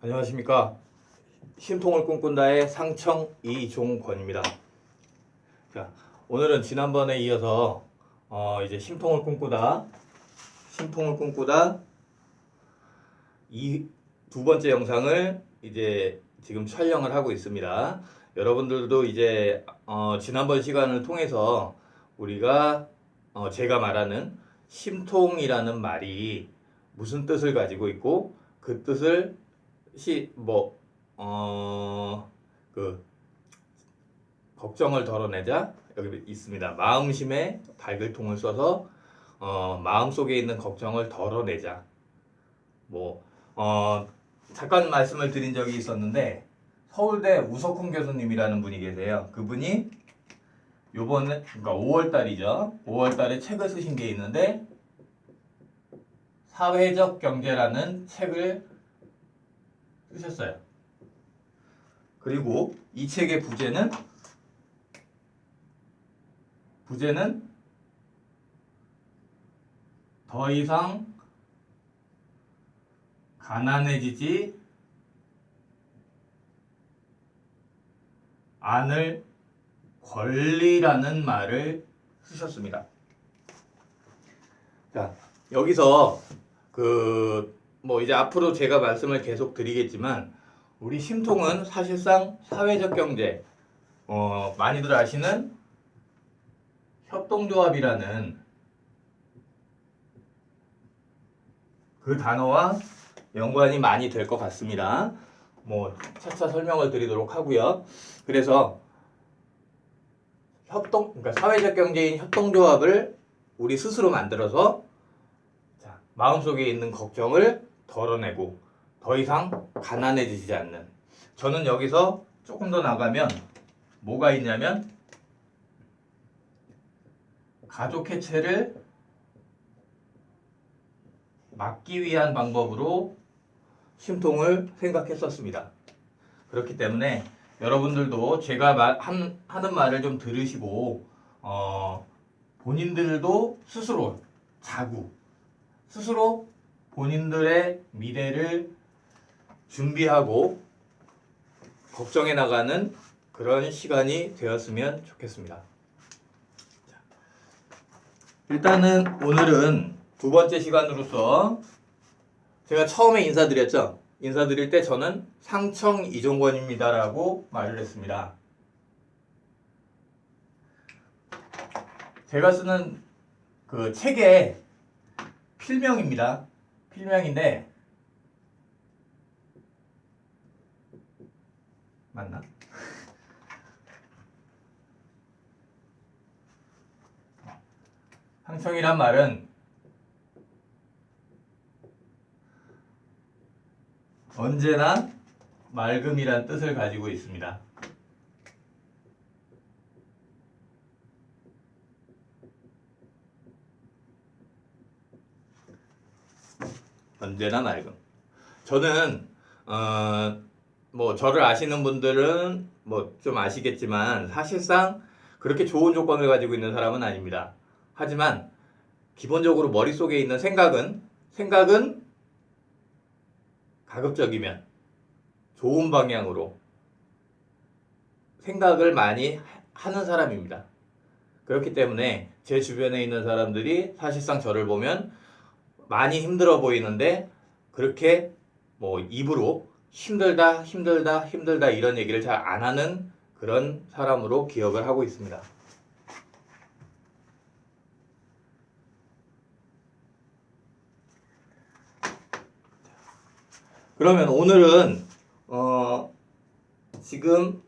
안녕하십니까. 심통을 꿈꾼다의 상청 이종권입니다. 자, 오늘은 지난번에 이어서 어, 이제 심통을 꿈꾸다, 심통을 꿈꾸다 이 두 번째 영상을 이제 지금 촬영을 하고 있습니다. 여러분들도 이제 어, 지난번 시간을 통해서 우리가 어, 제가 말하는 심통이라는 말이 무슨 뜻을 가지고 있고 그 뜻을 시뭐 어그 걱정을 덜어내자 여기 있습니다. 마음심에 밝을 통을 써서 어 마음 속에 있는 걱정을 덜어내자. 뭐 어 잠깐 말씀을 드린 적이 있었는데 서울대 우석훈 교수님이라는 분이 계세요. 그분이 요번에 그러니까 5월 달이죠. 5월 달에 책을 쓰신 게 있는데 사회적 경제라는 책을 쓰셨어요. 그리고 이 책의 부제는 부제는 더 이상 가난해지지 않을 권리라는 말을 쓰셨습니다. 자, 여기서 그 뭐 이제 앞으로 제가 말씀을 계속 드리겠지만 우리 심통은 사실상 사회적 경제 어 많이들 아시는 협동조합이라는 그 단어와 연관이 많이 될 것 같습니다. 뭐 차차 설명을 드리도록 하고요. 그래서 협동 그러니까 사회적 경제인 협동조합을 우리 스스로 만들어서 자, 마음속에 있는 걱정을 덜어내고 더 이상 가난해지지 않는 저는 여기서 조금 더 나가면 뭐가 있냐면 가족 해체를 막기 위한 방법으로 심통을 생각했었습니다. 그렇기 때문에 여러분들도 제가 말, 한, 하는 말을 좀 들으시고 어, 본인들도 스스로 자구 스스로 본인들의 미래를 준비하고 걱정해 나가는 그런 시간이 되었으면 좋겠습니다. 자, 일단은 오늘은 두 번째 시간으로서 제가 처음에 인사드렸죠. 인사드릴 때 저는 상청 이종권입니다라고 말을 했습니다. 제가 쓰는 그 책의 필명입니다. 필명인데 맞나? 상청이란 말은 언제나 맑음이란 뜻을 가지고 있습니다. 언제나 맑음. 저는 어, 뭐 저를 아시는 분들은 뭐 좀 아시겠지만 사실상 그렇게 좋은 조건을 가지고 있는 사람은 아닙니다. 하지만 기본적으로 머릿속에 있는 생각은 생각은 가급적이면 좋은 방향으로 생각을 많이 하는 사람입니다. 그렇기 때문에 제 주변에 있는 사람들이 사실상 저를 보면 많이 힘들어 보이는데 그렇게 뭐 입으로 힘들다 힘들다 힘들다 이런 얘기를 잘 안 하는 그런 사람으로 기억을 하고 있습니다. 그러면 오늘은 어 지금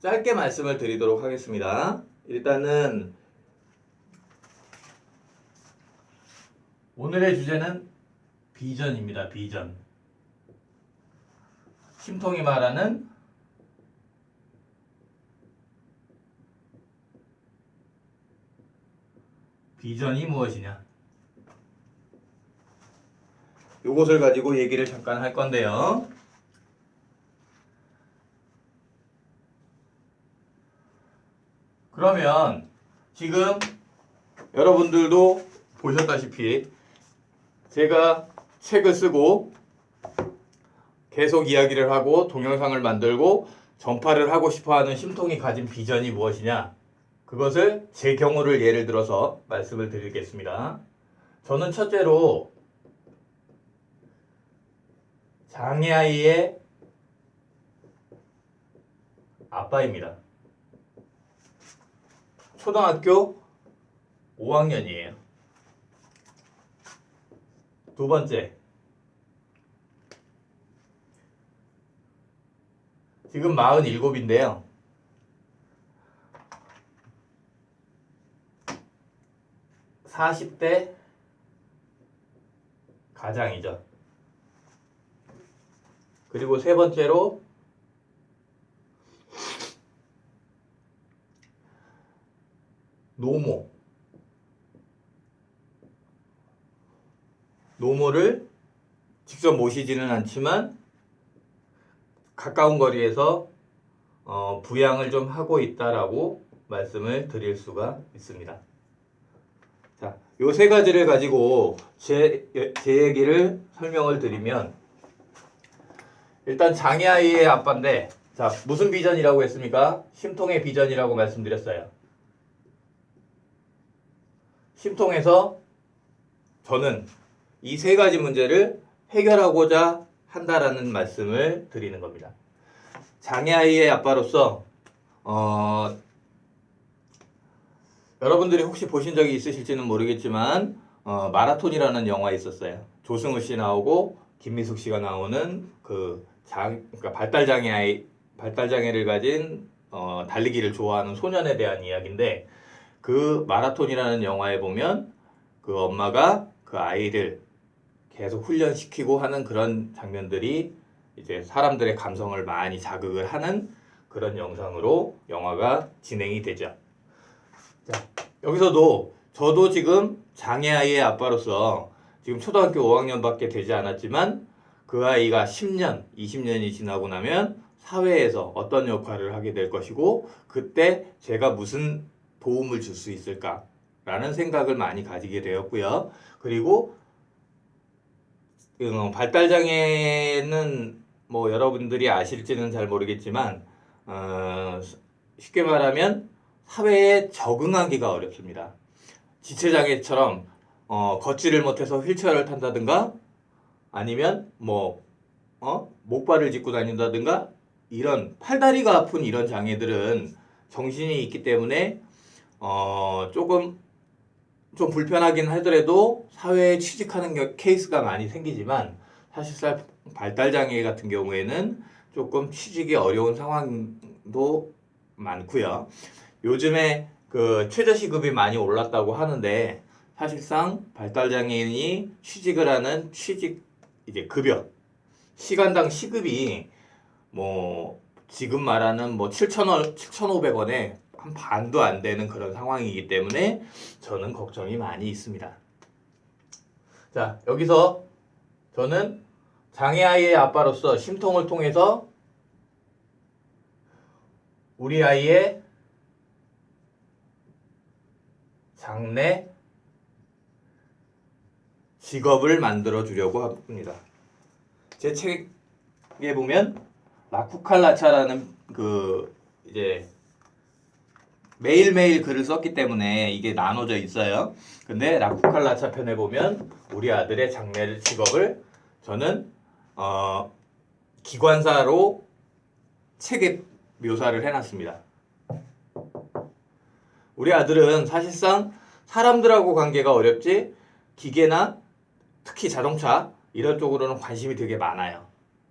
짧게 말씀을 드리도록 하겠습니다. 일단은 오늘의 주제는 비전입니다. 비전. 심통이 말하는 비전이 무엇이냐? 요것을 가지고 얘기를 잠깐 할 건데요. 그러면 지금 여러분들도 보셨다시피 제가 책을 쓰고 계속 이야기를 하고 동영상을 만들고 전파를 하고 싶어하는 심통이 가진 비전이 무엇이냐? 그것을 제 경우를 예를 들어서 말씀을 드리겠습니다. 저는 첫째로 장애아이의 아빠입니다. 초등학교 5학년이에요. 두 번째, 지금 47인데요. 사십 대 가장이죠. 그리고 세 번째로 노모. 노모를 직접 모시지는 않지만 가까운 거리에서 어, 부양을 좀 하고 있다라고 말씀을 드릴 수가 있습니다. 자, 요 세 가지를 가지고 제, 제 얘기를 설명을 드리면 일단 장애아이의 아빠인데 자, 무슨 비전이라고 했습니까? 심통의 비전이라고 말씀드렸어요. 심통에서 저는 이 세 가지 문제를 해결하고자 한다라는 말씀을 드리는 겁니다. 장애아이의 아빠로서 어, 여러분들이 혹시 보신 적이 있으실지는 모르겠지만 어, 마라톤이라는 영화 있었어요. 조승우 씨 나오고 김미숙 씨가 나오는 그 장, 그러니까 발달 장애 발달 장애를 가진 어, 달리기를 좋아하는 소년에 대한 이야기인데 그 마라톤이라는 영화에 보면 그 엄마가 그 아이를 계속 훈련시키고 하는 그런 장면들이 이제 사람들의 감성을 많이 자극을 하는 그런 영상으로 영화가 진행이 되죠. 자, 여기서도 저도 지금 장애아이의 아빠로서 지금 초등학교 5학년밖에 되지 않았지만 그 아이가 10년, 20년이 지나고 나면 사회에서 어떤 역할을 하게 될 것이고 그때 제가 무슨 도움을 줄 수 있을까라는 생각을 많이 가지게 되었고요. 그리고 어, 발달 장애는 뭐 여러분들이 아실지는 잘 모르겠지만 어, 쉽게 말하면 사회에 적응하기가 어렵습니다. 지체장애처럼 어, 걷지를 못해서 휠체어를 탄다든가 아니면 뭐 어? 목발을 짚고 다닌다든가 이런 팔다리가 아픈 이런 장애들은 정신이 있기 때문에 어, 조금 좀 불편하긴 하더라도 사회에 취직하는 겨- 케이스가 많이 생기지만 사실상 발달 장애 같은 경우에는 조금 취직이 어려운 상황도 많고요. 요즘에 그 최저시급이 많이 올랐다고 하는데 사실상 발달 장애인이 취직을 하는 취직 이제 급여 시간당 시급이 뭐 지금 말하는 뭐 7,000원, 7,500원에 한 반도 안 되는 그런 상황이기 때문에 저는 걱정이 많이 있습니다. 자, 여기서 저는 장애아이의 아빠로서 심통을 통해서 우리 아이의 장래 직업을 만들어 주려고 합니다. 제 책에 보면 라쿠칼라차라는 그 이제 매일매일 글을 썼기 때문에 이게 나눠져 있어요. 근데 라쿠칼라차 편에 보면 우리 아들의 장래 직업을 저는 어, 기관사로 책에 묘사를 해놨습니다. 우리 아들은 사실상 사람들하고 관계가 어렵지 기계나 특히 자동차 이런 쪽으로는 관심이 되게 많아요.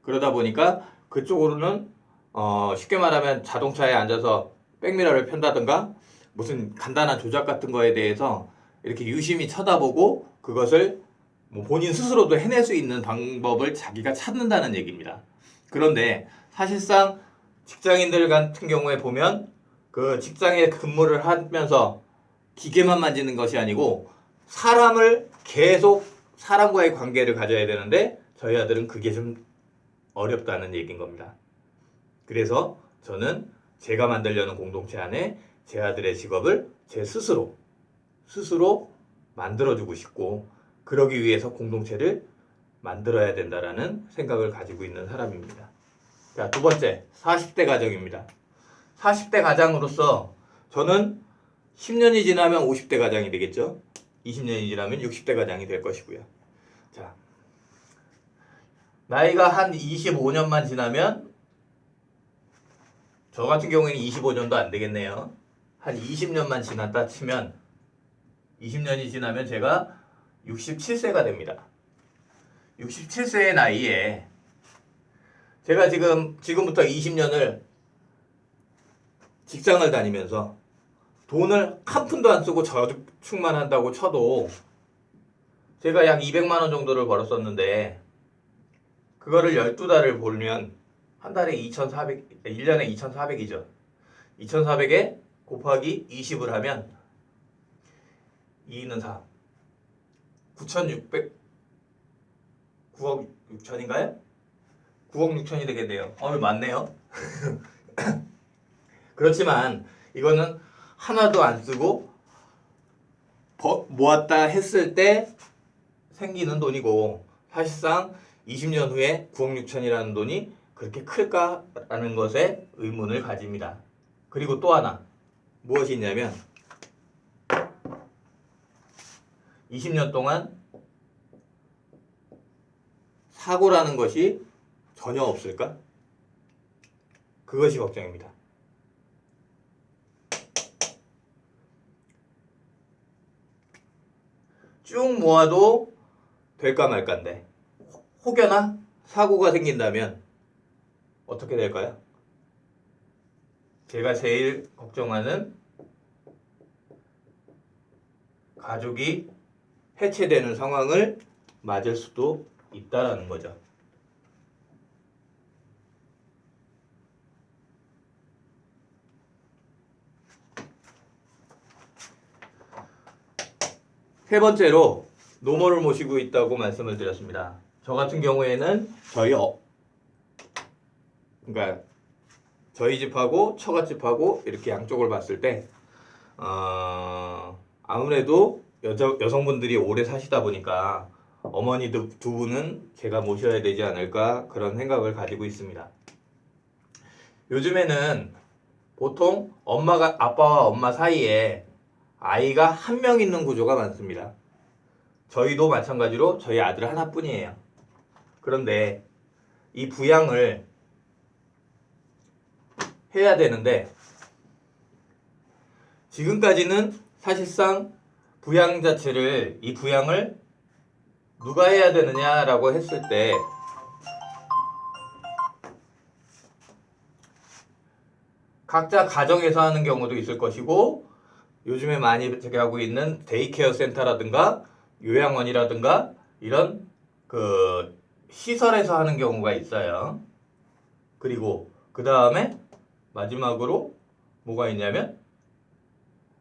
그러다 보니까 그쪽으로는 어, 쉽게 말하면 자동차에 앉아서 백미러를 편다든가 무슨 간단한 조작 같은 거에 대해서 이렇게 유심히 쳐다보고 그것을 뭐 본인 스스로도 해낼 수 있는 방법을 자기가 찾는다는 얘기입니다. 그런데 사실상 직장인들 같은 경우에 보면 그 직장에 근무를 하면서 기계만 만지는 것이 아니고 사람을 계속 사람과의 관계를 가져야 되는데 저희 아들은 그게 좀 어렵다는 얘기인 겁니다. 그래서 저는 제가 만들려는 공동체 안에 제 아들의 직업을 제 스스로 스스로 만들어주고 싶고 그러기 위해서 공동체를 만들어야 된다라는 생각을 가지고 있는 사람입니다. 자, 두 번째, 40대 가정입니다. 40대 가장으로서 저는 10년이 지나면 50대 가장이 되겠죠. 20년이 지나면 60대 가장이 될 것이고요. 자, 나이가 한 25년만 지나면 저 같은 경우에는 25년도 안 되겠네요. 한 20년만 지났다 치면 20년이 지나면 제가 67세가 됩니다. 67세의 나이에 제가 지금 지금부터 20년을 직장을 다니면서 돈을 한 푼도 안 쓰고 저축만 한다고 쳐도 제가 약 200만 원 정도를 벌었었는데 그거를 12달을 벌면 한 달에 2,400 1년에 2,400이죠. 2,400에 곱하기 20을 하면 2는 4 9,600 9억 6천인가요? 9억 6천이 되겠네요. 어, 맞네요. 그렇지만 이거는 하나도 안 쓰고 버- 모았다 했을 때 생기는 돈이고 사실상 20년 후에 9억 6천이라는 돈이 그렇게 클까라는 것에 의문을 가집니다. 그리고 또 하나 무엇이 있냐면 20년 동안 사고라는 것이 전혀 없을까? 그것이 걱정입니다. 쭉 모아도 될까 말까인데 혹- 혹여나 사고가 생긴다면 어떻게 될까요? 제가 제일 걱정하는 가족이 해체되는 상황을 맞을 수도 있다라는 거죠. 세 번째로 노모를 모시고 있다고 말씀을 드렸습니다. 저 같은 경우에는 저희 어, 그러니까 저희 집하고 처갓집하고 이렇게 양쪽을 봤을 때 어, 아무래도 여자, 여성분들이 오래 사시다 보니까 어머니 두, 두 분은 제가 모셔야 되지 않을까 그런 생각을 가지고 있습니다. 요즘에는 보통 엄마가 아빠와 엄마 사이에 아이가 한 명 있는 구조가 많습니다. 저희도 마찬가지로 저희 아들 하나뿐이에요. 그런데 이 부양을 해야 되는데 지금까지는 사실상 부양 자체를 이 부양을 누가 해야 되느냐라고 했을 때 각자 가정에서 하는 경우도 있을 것이고 요즘에 많이 제기하고 있는 데이케어 센터라든가 요양원이라든가 이런 그 시설에서 하는 경우가 있어요. 그리고 그 다음에 마지막으로 뭐가 있냐면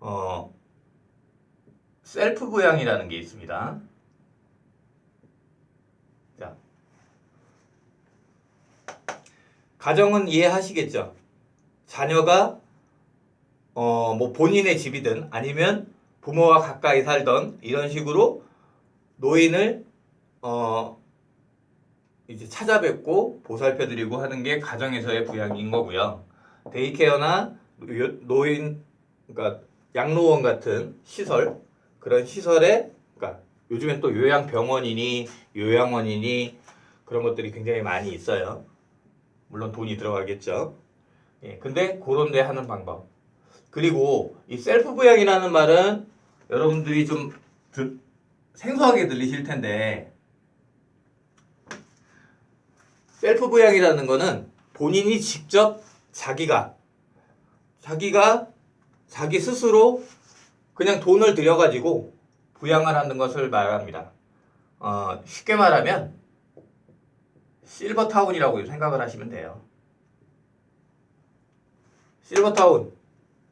어 셀프 부양이라는 게 있습니다. 자, 가정은 이해하시겠죠? 자녀가 어 뭐 본인의 집이든 아니면 부모와 가까이 살던 이런 식으로 노인을 어 이제 찾아뵙고 보살펴드리고 하는 게 가정에서의 부양인 거고요. 데이케어나 요- 노인 그러니까 양로원 같은 시설 그런 시설에 그러니까 요즘엔 또 요양병원이니 요양원이니 그런 것들이 굉장히 많이 있어요. 물론 돈이 들어가겠죠. 예, 근데 그런 데 하는 방법. 그리고 이 셀프 부양이라는 말은 여러분들이 좀 들- 생소하게 들리실 텐데 셀프 부양이라는 거는 본인이 직접 자기가 자기가 자기 스스로 그냥 돈을 들여가지고 부양을 하는 것을 말합니다. 어, 쉽게 말하면 실버타운이라고 생각을 하시면 돼요. 실버타운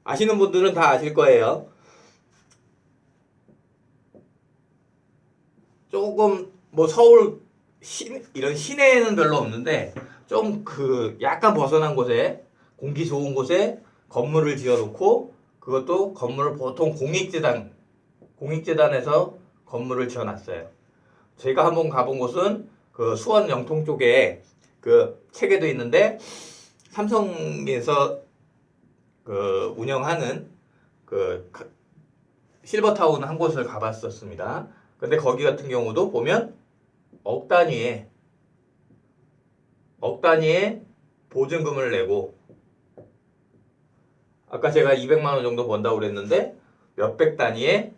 아시는 분들은 다 아실 거예요. 조금 뭐 서울 시, 이런 시내에는 별로 없는데 좀 그 약간 벗어난 곳에 공기 좋은 곳에 건물을 지어놓고 그것도 건물을 보통 공익재단 공익재단에서 건물을 지어놨어요. 제가 한번 가본 곳은 그 수원 영통 쪽에 그 체계도 있는데 삼성에서 그 운영하는 그 가- 실버타운 한 곳을 가봤었습니다. 근데 거기 같은 경우도 보면 억 단위의 억 단위의 보증금을 내고 아까 제가 200만 원 정도 번다고 그랬는데 몇백 단위의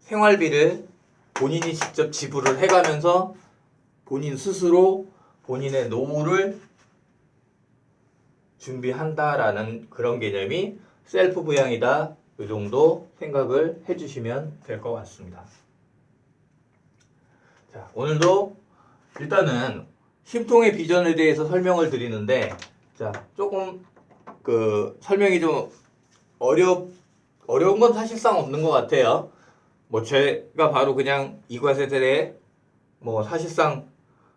생활비를 본인이 직접 지불을 해가면서 본인 스스로 본인의 노후를 준비한다라는 그런 개념이 셀프 부양이다. 이 정도 생각을 해주시면 될 것 같습니다. 자, 오늘도 일단은 심통의 비전에 대해서 설명을 드리는데, 자, 조금 그 설명이 좀 어렵 어려운 건 사실상 없는 것 같아요. 뭐 제가 바로 그냥 이과세 대해 뭐 사실상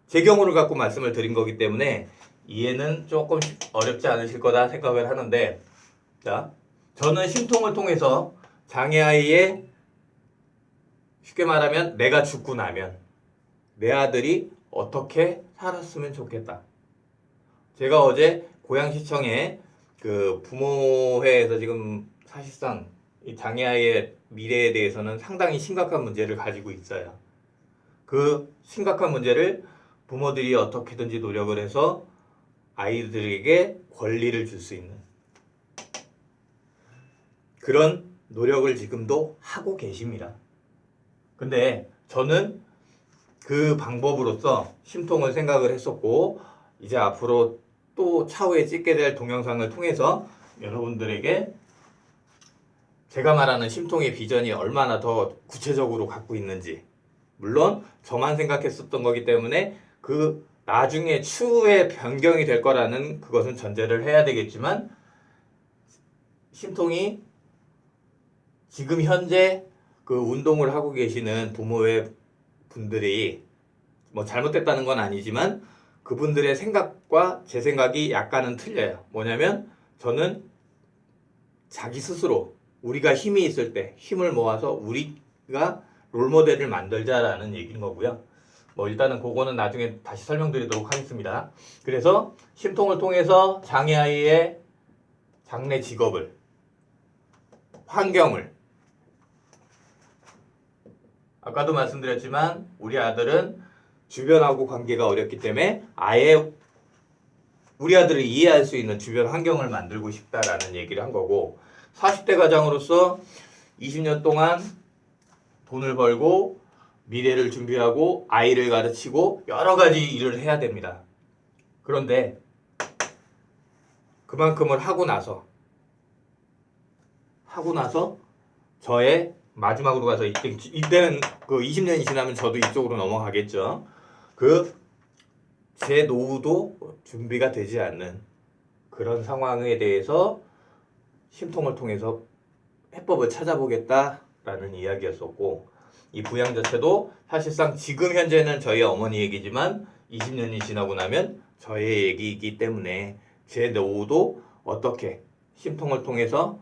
제 경우를 갖고 말씀을 드린 거기 때문에 이해는 조금 어렵지 않으실 거다 생각을 하는데 자 저는 심통을 통해서 장애 아이의 쉽게 말하면 내가 죽고 나면 내 아들이 어떻게 살았으면 좋겠다. 제가 어제 고양시청에 그 부모회에서 지금 사실상 이 장애 아이의 미래에 대해서는 상당히 심각한 문제를 가지고 있어요. 그 심각한 문제를 부모들이 어떻게든지 노력을 해서 아이들에게 권리를 줄 수 있는 그런 노력을 지금도 하고 계십니다. 근데 저는 그 방법으로서 심통을 생각을 했었고 이제 앞으로 또 차후에 찍게 될 동영상을 통해서 여러분들에게 제가 말하는 심통의 비전이 얼마나 더 구체적으로 갖고 있는지. 물론 저만 생각했었던 거기 때문에 그 나중에 추후에 변경이 될 거라는 그것은 전제를 해야 되겠지만 심통이 지금 현재 그 운동을 하고 계시는 부모의 분들이 뭐 잘못됐다는 건 아니지만 그분들의 생각과 제 생각이 약간은 틀려요. 뭐냐면 저는 자기 스스로 우리가 힘이 있을 때 힘을 모아서 우리가 롤모델을 만들자라는 얘기인 거고요. 뭐 일단은 그거는 나중에 다시 설명드리도록 하겠습니다. 그래서 심통을 통해서 장애 아이의 장래 직업을 환경을 아까도 말씀드렸지만 우리 아들은 주변하고 관계가 어렵기 때문에 아예 우리 아들을 이해할 수 있는 주변 환경을 만들고 싶다라는 얘기를 한 거고 40대 가장으로서 20년 동안 돈을 벌고 미래를 준비하고 아이를 가르치고 여러 가지 일을 해야 됩니다. 그런데 그만큼을 하고 나서 하고 나서 저의 마지막으로 가서 이때, 이때는 그 20년이 지나면 저도 이쪽으로 넘어가겠죠. 그 제 노후도 준비가 되지 않는 그런 상황에 대해서 심통을 통해서 해법을 찾아보겠다라는 이야기였었고 이 부양 자체도 사실상 지금 현재는 저희 어머니 얘기지만 20년이 지나고 나면 저의 얘기이기 때문에 제 노후도 어떻게 심통을 통해서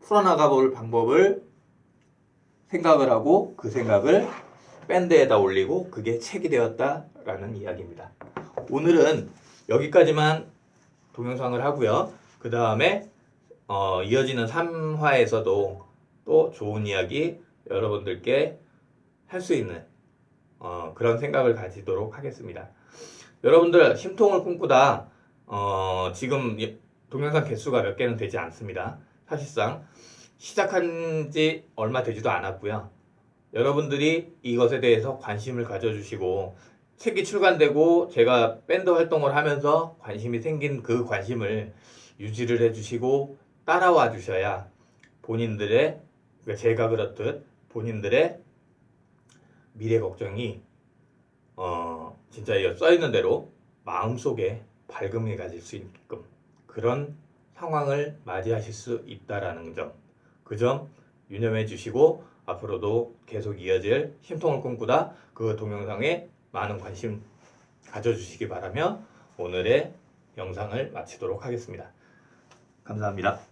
풀어나가 볼 방법을 생각을 하고 그 생각을 밴드에다 올리고 그게 책이 되었다 라는 이야기입니다. 오늘은 여기까지만 동영상을 하고요. 그 다음에 어, 이어지는 3화에서도 또 좋은 이야기 여러분들께 할 수 있는 어, 그런 생각을 가지도록 하겠습니다. 여러분들 심통을 꿈꾸다 어, 지금 이- 동영상 개수가 몇 개는 되지 않습니다. 사실상 시작한 지 얼마 되지도 않았고요. 여러분들이 이것에 대해서 관심을 가져주시고 책이 출간되고 제가 밴드 활동을 하면서 관심이 생긴 그 관심을 유지를 해주시고 따라와 주셔야 본인들의 그러니까 제가 그렇듯 본인들의 미래 걱정이 어 진짜 이거 써 있는 대로 마음속에 밝음이 가질 수 있게끔 그런 상황을 맞이하실 수 있다라는 점, 그 점 유념해 주시고 앞으로도 계속 이어질 심통을 꿈꾸다 그 동영상에 많은 관심 가져주시기 바라며 오늘의 영상을 마치도록 하겠습니다. 감사합니다.